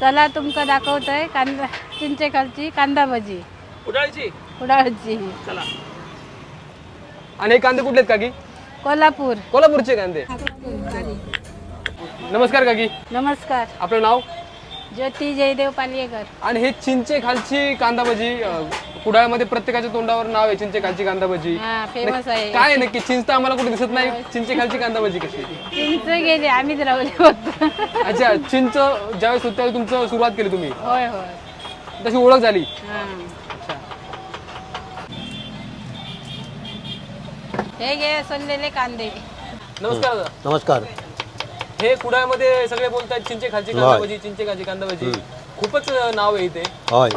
चला तुमका दाखवतोय कांदा चिंचे खालची कांदा भजी. उडाळीची? उडाळची. चला. आणि हे कांदे कुठले आहेत काकी? कोल्हापूर. कोल्हापूरचे कांदे. नमस्कार काकी. नमस्कार. आपलं नाव? ज्योती जयदेव पालियेकर. आणि हे चिंचे खालची कांदा भजी अं, कुडाळमध्ये प्रत्येकाच्या तोंडावर नाव आहे चिंचे खालची कांदा भजी हा फेमस आहे. काय आहे नक्की? चिंच तर आम्हाला कुठे दिसत नाही. चिंचे खालची कांदा भजी कशी चिंच गेले आम्हीच राहले फक्त. अच्छा चिंच ज्यावेळेस होत त्यावेळी तुमचं सुरुवात केली तुम्ही? होय होय. तशी ओळख झाली. हा. अच्छा हे घे सोललेले कांदे. नमस्कार दादा. नमस्कार. हे कुडाळमध्ये सगळे बोलतात चिंचे खालची कांदा भजी चिंचे खालची कांदा भजी खूपच अं, नाव आहे इथे. होय.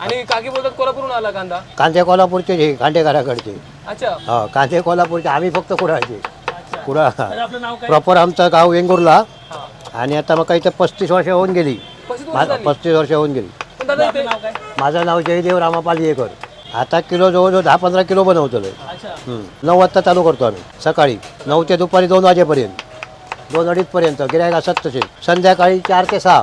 आणि काकी बोलतात कोल्हापूरून आला कांदा? कांदे कोल्हापूरचे हे अच्छा. हा कांदे कोल्हापूरचे आम्ही फक्त कुडाळचे कुडाळ आपलं नाव काय? प्रॉपर आमचं गाव वेंगुर्ला. हा. आणि आता मग काही तर पस्तीस वर्ष होऊन गेली. पस्तीस वर्ष मा- झाली पस्तीस वर्ष होऊन गेली. पण दादा इथे नाव काय? माझं नाव जयदेव रामापाल येकर. आता किलो जवळजवळ दहा पंधरा किलो बनवतो अच्छा. नऊ वाजता चालू करतो आम्ही. सकाळी नऊ ते दुपारी दोन वाजेपर्यंत. दोन अडीचपर्यंत गिरायक असत तसे संध्याकाळी चार ते सहा.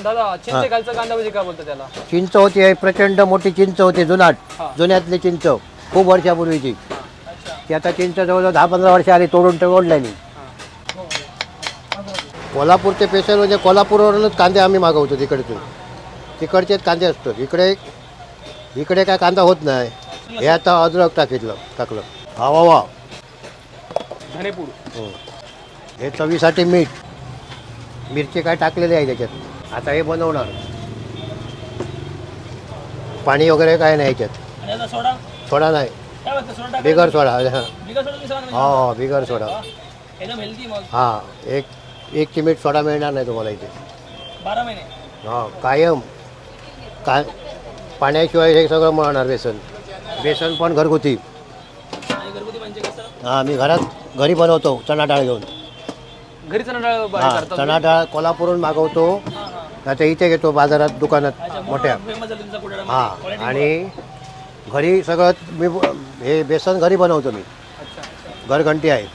पण दादा चिंचे खालचा कांदा त्याला? चिंच होती प्रचंड मोठी चिंच होती जुनाट जुन्यातली चिंच खूप वर्षापूर्वीची. ती आता चिंच जवळजवळ दहा पंधरा वर्ष आली तोडून तोडल्यानी कोल्हापूरचे स्पेशल म्हणजे कोल्हापूरवरूनच कांदे आम्ही मागवतो तिकडचे. तिकडचेच कांदे असतात इकडे इकडे काय कांदा होत नाही. हे आता अद्रक टाकितलं टाकलं. हा वा वा. धनेपूड. हो. हे चवीसाठी मीठ. मिरची काय टाकलेली आहे त्याच्यात? आता हे बनवणार. पाणी वगैरे काय नाही याच्यात. सोडा? नाही. बिगर सोडा हां. हो बिगर सोडा. हां? एक एक चिमीट सोडा मिळणार नाही तुम्हाला इथे. बारा महिने? हां कायम. का पाण्याशिवाय हे सगळं मिळणार बेसन. बेसन पण घरगुती. म्हणजे हां मी घरात घरी बनवतो चणा डाळ घेऊन. घरी चणा डाळ हां करतात चणा डाळ कोल्हापूरहून मागवतो. आता इथे घेतो बाजारात दुकानात मोठ्या. आहे तुमचा हां आणि घरी सगळं मी ब- हे बेसन घरी बनवतो मी. अच्छा घरघंटी आहे.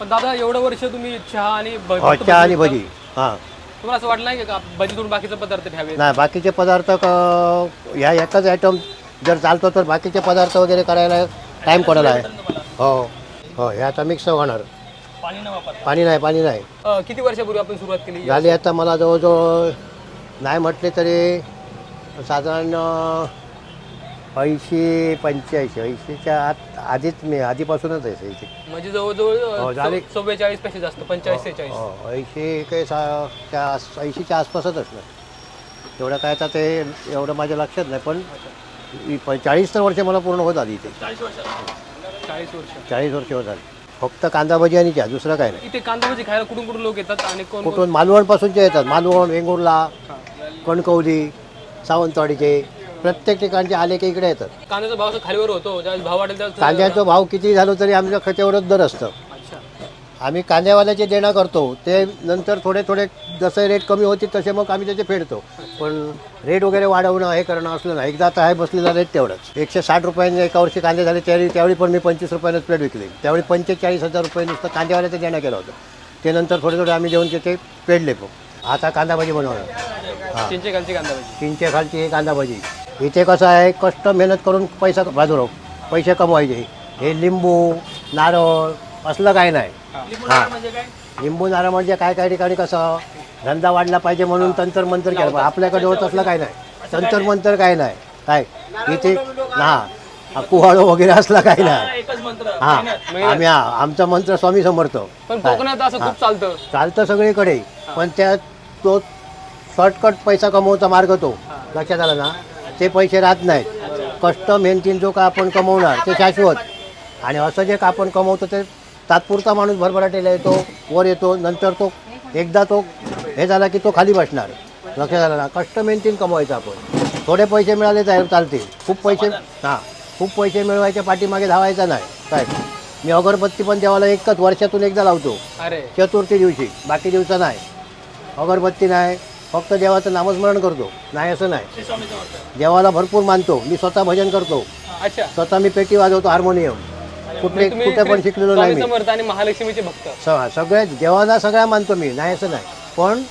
पण दादा एवढं वर्ष तुम्ही चहा आणि भ- हो, फक्त चहा आणि विकता. भजी हां. तुम्हाला असं वाटलं नाही का भजीतून बाकीचे पदार्थ ठेवे नाही बाकीचे पदार्थ क- ह्या एकच आयटम जर चालतो तर बाकीचे पदार्थ वगैरे करायला टाईम कोणाला आहे? हो हो हे आता मिक्स होणार. पाणी न वापर पाणी नाही पाणी नाही. किती वर्षापूर्वी आपण सुरुवात केली? झाली आता मला जवळजवळ नाही म्हटले तरी साधारण ऐंशी पंच्याऐंशी ऐंशीच्या आत आधीच मी आधीपासूनच आहे इथे. म्हणजे जवळजवळ हो, झाली. चव्वेचाळीसपेक्षा जास्त पंचेचाळीस सेहेचाळीस. हो ऐंशी काही सा त्या आस- ऐंशीच्या आसपासच असणार. एवढं काय आता ते एवढं माझ्या लक्षात नाही पण चाळीस तर वर्ष मला पूर्ण होत आली इथे. चाळीस वर्ष. चाळीस वर्ष. चाळीस वर्ष होत आली. फक्त कांदा भजी आणि चहा दुसरं काय नाही. इथे कांदा भजी खायला कुठून कुठून लोक येतात आणि कोण कोण- कुठून मालवणपासूनचे येतात. मालवण वेंगुर्ला कणकवली सावंतवाडीचे. प्रत्येक ठिकाणचे आले की इकडे येतात. कांद्याचा भाव असा खालीवर होतो. ज्यावेळेस भाव वाटेल त्यावेळेस कांद्याचा भाव किती झालो तरी आमच्या खतेवरच दर असतं. अच्छा. आम्ही कांद्यावाल्याचे देणं करतो. ते नंतर थोडे थोडे जसे रेट कमी होतील तसे मग आम्ही त्याचे फेडतो. पण रेट वगैरे वाढवणं हे करणं असलं ना एकदा आता आहे बसलेला रेट तेवढंच. एकशे साठ रुपयांनी एका वर्षी कांदे झाले त्यावेळी त्यावेळी पण मी पंचवीस रुपयानंच प्लेट विकले. त्यावेळी पंचेचाळीस हजार रुपये नुसतं कांद्यावाल्याचं देणं केलं होतं. ते नंतर थोडे थोडे आम्ही देऊन त्याचे पेडले पण. आता कांदा भाजी बनवणार. हां. चिंचे खालची कांदा भजी तीनशे खालची ही कांदा भाजी इथे कसं आहे कष्ट मेहनत करून पैसा बाजूरो पैसे कमवायचे. हे लिंबू नारळ असलं काय नाही. हां. लिंबू नारळ म्हणजे काय काय ठिकाणी कसं धंदा वाढला पाहिजे म्हणून तंत्र मंत्र केलं पाहिजे. आपल्याकडे होत असलं काय नाही. तंत्र मंत्र काय? नाही काय इथे हा. कुहाळो वगैरे असला काय नाही. हा आम्ही हा आमचा मंत्र स्वामी समर्थ. पण कोकणात असं खूप चालतं. चालतं सगळीकडे. पण त्या तो शॉर्टकट पैसा कमवचा मार्ग तो. लक्षात आला ना? ते पैसे राहत नाहीत. कष्ट मेहनतीन जो का आपण कमवणार ते शाश्वत. आणि असं जे का आपण कमवतो ते तात्पुरता माणूस भरभराटेला येतो वर येतो नंतर तो एकदा तो हे झाला की तो खाली बसणार. लक्षात आलं ना. कष्ट मेहनतीन कमवायचं आपण. थोडे पैसे मिळाले तर चालतील. खूप पैसे हां. खूप पैसे मिळवायच्या पाठीमागे धावायचा नाही. काय? मी अगरबत्ती पण देवाला एकच वर्षातून एकदा लावतो. अरे. चतुर्थी दिवशी. बाकी दिवसा नाही. अगरबत्ती नाही. फक्त देवाचं नामस्मरण करतो. नाही असं नाही. देवाला भरपूर मानतो. मी स्वतः भजन करतो. अच्छा. स्वतः मी पेटी वाजवतो हार्मोनियम. कुठे म्हणजे कुठे पण शिकलेलो नाही स्वामी मी. समर्थ आणि महालक्ष्मीचे भक्त. स- सगळ्या देवाला सगळ्या मानतो मी. नाही असं नाही. पण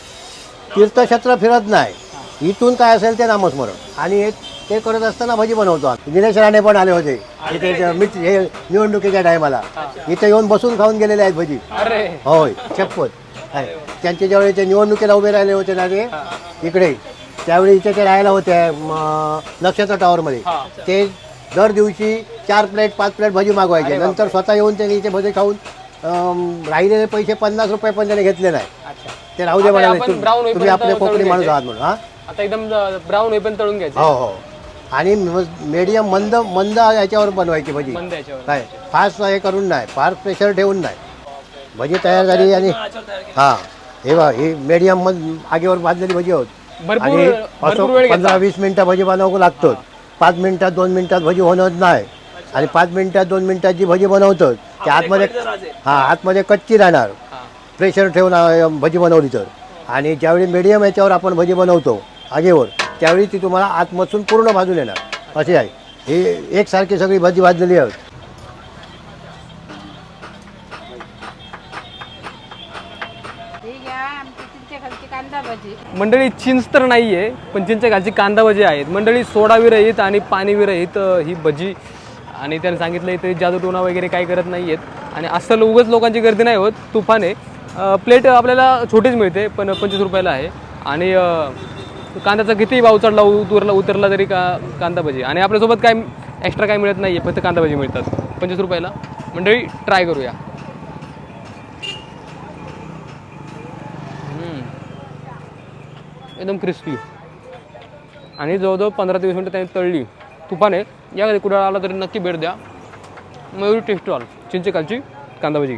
तीर्थक्षेत्र फिरत नाही. इथून काय असेल ते नामस्मरण. आणि हे ते करत असताना भजी बनवतो आम्ही. दिनेश राणे पण आले होते. इथे जे मित हे निवडणुकीच्या टायमाला. इथे येऊन बसून खाऊन गेलेले आहेत भजी. अरे. होय शपथ. आहे त्यांचे ज्यावेळी ते निवडणुकीला उभे राहिले होते ना ते इकडे. त्यावेळी इथे ते राहायला होते म, नक्षत्र टॉवरमध्ये. ते दर दिवशी चार प्लेट पाच प्लेट भजी मागवायचे. नंतर स्वतः येऊन त्यांनी इथे भजी खाऊन अम, राहिलेले पैसे पन्नास रुपये पण त्याने घेतले नाही. अच्छा. ते राहू दे आता म्हणाले आपण तुम- brown तुम्ही होईपर्यंत आपले कोकणी माणूस घ्यायचे. आहात म्हणून हा? आता एकदम ब्राऊन होईपर्यंत तळून घ्यायचे. हो हो. आणि मीडियम मंद मंद याच्यावर बनवायची भजी. मंद याच्यावर. काय? फास्ट हे करून नाही. फार प्रेशर ठेवून नाही. भजी तयार झाली आणि हा. हे बघा ही मीडियम मध आगीवर भाजलेली भजी होत भरपूर आणि भरपूर वेळ असं पंधरा वीस मिनिटं भजी बनवावं लागतो पाच मिनिटात दोन मिनिटात भजी होणं नाही. आणि पाच मिनिटात दोन मिनिटात जी भजी बनवतो त्या आतमध्ये हा आतमध्ये कच्ची राहणार. प्रेशर ठेवून अं, भजी बनवली तर. आणि ज्यावेळी मीडियम याच्यावर आपण भजी बनवतो आगीवर त्यावेळी ती तुम्हाला आतमधून पूर्ण भाजून येणार. अशी आहे. ही एकसारखी सगळी भजी भाजलेली आहे. ही घ्या आमची चिंचे खालची कांदा भजी. मंडळी चिंच तर नाही आहे पण चिंचे खालची कांदा भजी आहेत. मंडळी सोडा विरहित आणि पाणी विरहित अ, ही भजी. आणि त्याने सांगितलं इथे जादूटोना वगैरे काही करत नाही आहेत आणि असं उगच लोकांची गर्दी नाही होत तुफाने प्लेट आपल्याला छोटीच मिळते पण पंचवीस रुपयाला आहे. आणि कांद्याचा कितीही भाव चढला उतरला उतरला तरी का कांदा भजी. आणि आपल्यासोबत काय एक्स्ट्रा काय मिळत नाही आहे फक्त कांदा भजी मिळतात. पंचवीस रुपयाला. मंडळी ट्राय करूया. एकदम क्रिस्पी आणि जवळजवळ पंधरा ते वीस मिनटं त्यांनी तळली. तुपाने या कधी कुठं आला तरी नक्की भेट द्या. मयुरी टेस्ट हॉल चिंचेकालची कांदा भजी.